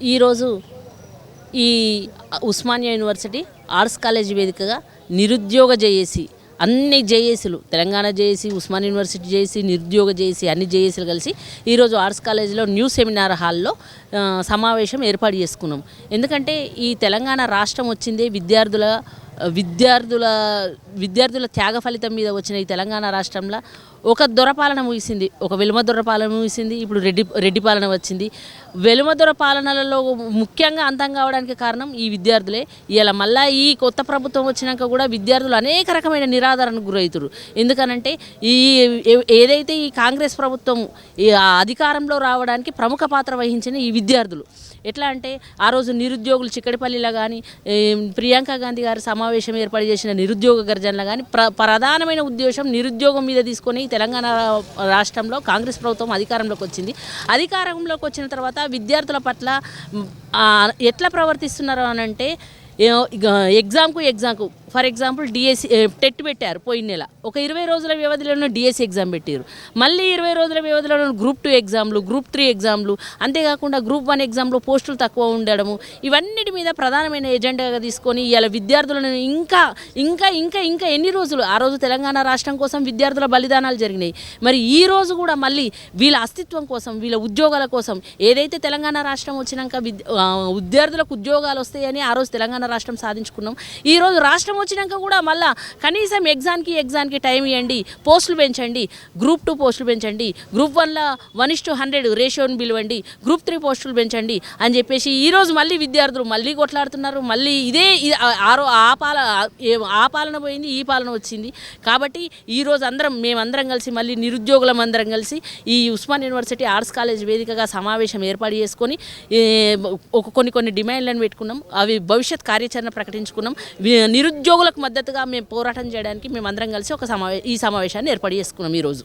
ఈరోజు ఈ Osmania university arts college వేదికగా నిరుద్యోగ జేఏసీ అన్ని జేఏసీలు Telangana JAC Osman university JAC నిరుద్యోగ జేఏసీ అన్ని జేఏసీలు కలిసి ఈరోజు ఆర్ట్స్ కాలేజీలో న్యూ సెమినార్ హాల్లో సమావేశం ఏర్పాటు చేసుకున్నాం. ఎందుకంటే ఈ తెలంగాణ రాష్ట్రం వచ్చిందే విద్యార్థుల విద్యార్థుల విద్యార్థుల త్యాగ ఫలితం మీద వచ్చిన ఈ తెలంగాణ రాష్ట్రంలో ఒక దొరపాలన ముగిసింది. ఒక వెలుమ దొరపాలన ముగిసింది. ఇప్పుడు రెడ్డి రెడ్డి పాలన వచ్చింది. వెలుమ దొర పాలనలలో ముఖ్యంగా అంతం కావడానికి కారణం ఈ విద్యార్థులే. ఇలా మళ్ళా ఈ కొత్త ప్రభుత్వం వచ్చినాక కూడా విద్యార్థులు అనేక రకమైన నిరాదరణకు గురవుతారు ఎందుకనంటే ఈ ఏ- ఏదైతే ఈ కాంగ్రెస్ ప్రభుత్వం ఈ అధికారంలో రావడానికి ప్రముఖ పాత్ర వహించిన ఈ విద్యార్థులు ఎట్లా అంటే ఆ రోజు నిరుద్యోగులు చిక్కడిపల్లిలో కానీ ప్రియాంక గాంధీ గారి సమావేశం ఏర్పాటు చేసిన నిరుద్యోగ గర్జనలో కానీ ప్ర ప్రధానమైన ఉద్దేశం నిరుద్యోగం మీద తీసుకొని తెలంగాణ రాష్ట్రంలో కాంగ్రెస్ ప్రభుత్వం అధికారంలోకి వచ్చింది. అధికారంలోకి వచ్చిన తర్వాత విద్యార్థుల పట్ల ఎట్లా ప్రవర్తిస్తున్నారు అని అంటే ఇక ఎగ్జామ్కు ఎగ్జామ్కు ఫర్ ఎగ్జాంపుల్ డిఎస్సి టెట్ పెట్టారు పోయిన నెల. ఒక ఇరవై రోజుల వ్యవధిలోనే డిఎస్సి ఎగ్జామ్ పెట్టారు మళ్ళీ ఇరవై రోజుల వ్యవధిలో గ్రూప్ టూ ఎగ్జామ్లు గ్రూప్ త్రీ ఎగ్జామ్లు అంతేకాకుండా గ్రూప్ వన్ ఎగ్జామ్లో పోస్టులు తక్కువ ఉండడము ఇవన్నిటి మీద ప్రధానమైన ఎజెండాగా తీసుకొని ఇలా విద్యార్థులను ఇంకా ఇంకా ఇంకా ఇంకా ఎన్ని రోజులు? ఆ రోజు తెలంగాణ రాష్ట్రం కోసం విద్యార్థుల బలిదానాలు జరిగినాయి. మరి ఈ రోజు కూడా మళ్ళీ వీళ్ళ అస్తిత్వం కోసం వీళ్ళ ఉద్యోగాల కోసం ఏదైతే తెలంగాణ రాష్ట్రం వచ్చినాక విద్య ఉద్యార్థులకు విద్యార్థులకు ఉద్యోగాలు వస్తాయని ఆ రోజు తెలంగాణ రాష్ట్రం సాధించుకున్నాం. ఈ రోజు రాష్ట్రం వచ్చినాక కూడా మళ్ళా కనీసం ఎగ్జామ్కి ఎగ్జామ్కి టైం ఇవ్వండి పోస్టులు పెంచండి. గ్రూప్ టూ పోస్టులు పెంచండి. గ్రూప్ వన్లో వన్ ఇస్ టు హండ్రెడ్ రేషియోని పిలవండి. గ్రూప్ త్రీ పోస్టులు పెంచండి అని చెప్పేసి ఈ రోజు మళ్ళీ విద్యార్థులు మళ్ళీ కొట్లాడుతున్నారు. మళ్ళీ ఇదే ఆరో ఆ- పాల ఆ పాలన పోయింది ఈ పాలన వచ్చింది. కాబట్టి ఈరోజు అందరం మేమందరం కలిసి మళ్ళీ నిరుద్యోగులం అందరం కలిసి ఈ ఉస్మాన్ యూనివర్సిటీ ఆర్ట్స్ కాలేజ్ వేదికగా సమావేశం ఏర్పాటు చేసుకొని ఒక కొన్ని కొన్ని డిమాండ్లను పెట్టుకున్నాం. అవి భవిష్యత్ కార్యాచరణ ప్రకటించుకున్నాం. నిరుద్యోగ ఉద్యోగులకు మద్దతుగా మేము పోరాటం చేయడానికి మేము అందరం కలిసి ఒక సమావే ఈ సమావేశాన్ని ఏర్పాటు చేసుకున్నాం ఈరోజు.